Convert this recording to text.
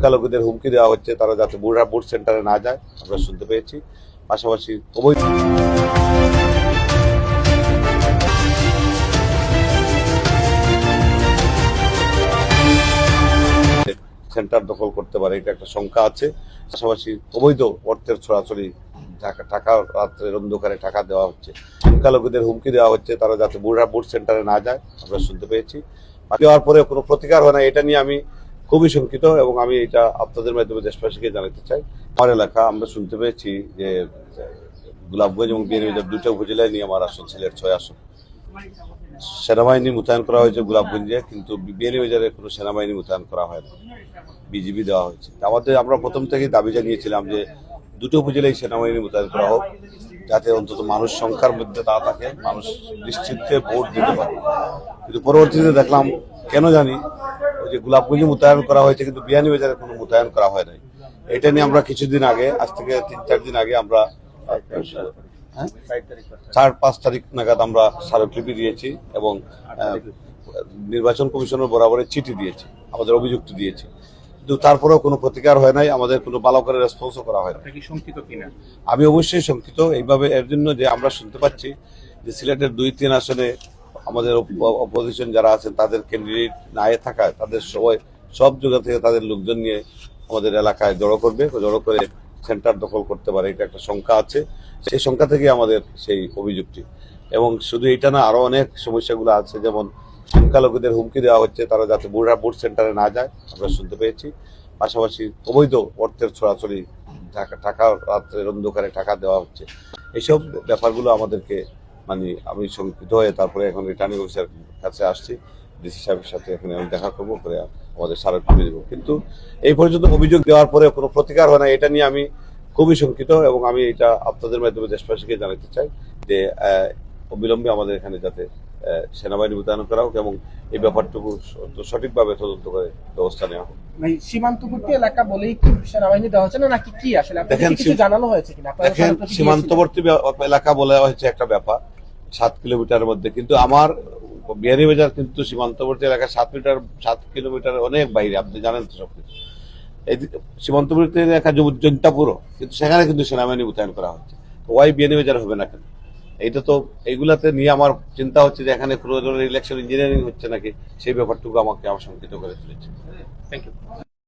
সংখ্যালঘুদের হুমকি দেওয়া হচ্ছে, তারা যাতে বুড়া বুট সেন্টারে না যায়, আমরা শুনতে পেয়েছি। পাশাপাশি অবৈধ সেন্টার দখল করতে পারে, এটা একটা শঙ্কা আছে। পাশাপাশি অবৈধ অর্থের ছড়াছড়ি, টাকা টাকা রাত্রের অন্ধকারে টাকা দেওয়া হচ্ছে। সংখ্যালঘুদের হুমকি দেওয়া হচ্ছে, তারা যাতে বুড়া বুট সেন্টারে না যায়, আমরা শুনতে পেয়েছি। দেওয়ার পরে কোনো প্রতিকার হয় না, এটা নিয়ে আমি খুবই শঙ্কিত এবং আমি এটা আপনাদের মাধ্যমে দেশবাসীকে জানাতে চাই। আমার এলাকা, আমরা শুনতে পেয়েছি যে, গোলাপগঞ্জ এবং বিএনপিদের দুটো উপজেলায় নিয়ে আমার আসন সিলেট ছয় আসন। সেনাবাহিনী মোতায়েন করা হয়েছে গোলাপগঞ্জে, কিন্তু বিএনপিবাজারে কোনো সেনাবাহিনী মোতায়েন করা হয় না। বিজিবি দেওয়া হয়েছে। আমাদের, আমরা প্রথম থেকেই দাবি জানিয়েছিলাম যে, দুটো উপজেলায় সেনাবাহিনী মোতায়েন করা হোক, যাতে অন্তত মানুষ সংখ্যার মধ্যে তা থাকে, মানুষ নিশ্চিন্তে ভোট দিতে পারে। কিন্তু পরবর্তীতে দেখলাম, কেন জানি ওই যে গোলাপগঞ্জে মোতায়েন করা হয়েছে কিন্তু বিয়ানীবাজারে কোনো মোতায়েন করা হয় নাই। এটা নিয়ে আমরা কিছুদিন আগে আজ থেকে তিন চার দিন আগে আমরা হ্যাঁ? চার পাঁচ তারিখ নাগাদ আমরা স্মারকলিপি দিয়েছি এবং নির্বাচন কমিশনের বরাবরে চিঠি দিয়েছি আমাদের অভিযুক্ত দিয়েছি। কিন্তু তারপরেও কোনো প্রতিকার হয় নাই আমাদের কোনো ভালো করে রেসপন্সও করা হয় না আমি অবশ্যই শঙ্কিত এইভাবে এর জন্য যে আমরা শুনতে পাচ্ছি যে সিলেটের দুই তিন আসনে আমাদের অপোজিশন যারা আছেন, তাদের ক্যান্ডিডেট না থাকায় তাদের সবাই সব জায়গা থেকে তাদের লোকজন নিয়ে আমাদের এলাকায় জড়ো করবে, জড়ো করে সেন্টার দখল করতে পারে, এটা একটা সংখ্যা আছে। সেই সংখ্যা থেকে আমাদের সেই অভিযোগটি। এবং শুধু এটা না, আরও অনেক সমস্যাগুলো আছে, যেমন সংখ্যালঘুদের হুমকি দেওয়া হচ্ছে, তারা যাতে বুড়া বুট সেন্টারে না যায়, আমরা শুনতে পেয়েছি। পাশাপাশি অবৈধ অর্থের ছড়াছড়ি টাকা টাকা রাত্রের অন্ধকারে টাকা দেওয়া হচ্ছে। এইসব ব্যাপারগুলো আমাদেরকে মানে আমি শঙ্কিত হয়ে তারপরে এখন রিটার্নিং অফিসার কাছে আসছি। ডিসি সাহেবের সাথে এখানে আমি দেখা করব করে আমাদের স্মারক করে দেবো কিন্তু এই পর্যন্ত অভিযোগ দেওয়ার পরে কোনো প্রতিকার হয় না এটা নিয়ে আমি খুবই শঙ্কিত এবং আমি এটা আপনাদের মাধ্যমে দেশবাসীকে জানাতে চাই যে অবিলম্বে আমাদের এখানে যাতে সেনাবাহিনী মোতায়েন করা হোক এবং এই ব্যাপারটুকু সঠিকভাবে তদন্ত করে ব্যবস্থা নেওয়া হোক। মানে সীমান্তবর্তী এলাকা বলেই কি সেনাবাহিনী দেওয়া হচ্ছে না নাকি কি আসলে? কিছু জানানো হয়েছে কিনা? সীমান্তবর্তী এলাকা বলে হচ্ছে একটা ব্যাপার। সাত কিলোমিটারের মধ্যে। কিন্তু আমার বিহারীবাজার কিন্তু সীমান্তবর্তী এলাকা সাত মিটার, সাত কিলোমিটার অনেক বাইরে। আপনি জানেন তো সবকিছু। এই যে সীমান্তবর্তী এলাকা জৈন্তাপুরও, কিন্তু সেখানে কিন্তু সেনাবাহিনী মোতায়েন করা হচ্ছে। ওয়াই বিহারীবাজার হবে না কেন? এইটা তো এইগুলাতে নিয়ে আমার চিন্তা হচ্ছে যে এখানে কোনো ধরনের ইলেকশন ইঞ্জিনিয়ারিং হচ্ছে নাকি? সেই ব্যাপারটুকু আমাকে আমার শঙ্কিত করে তুলেছে। Thank you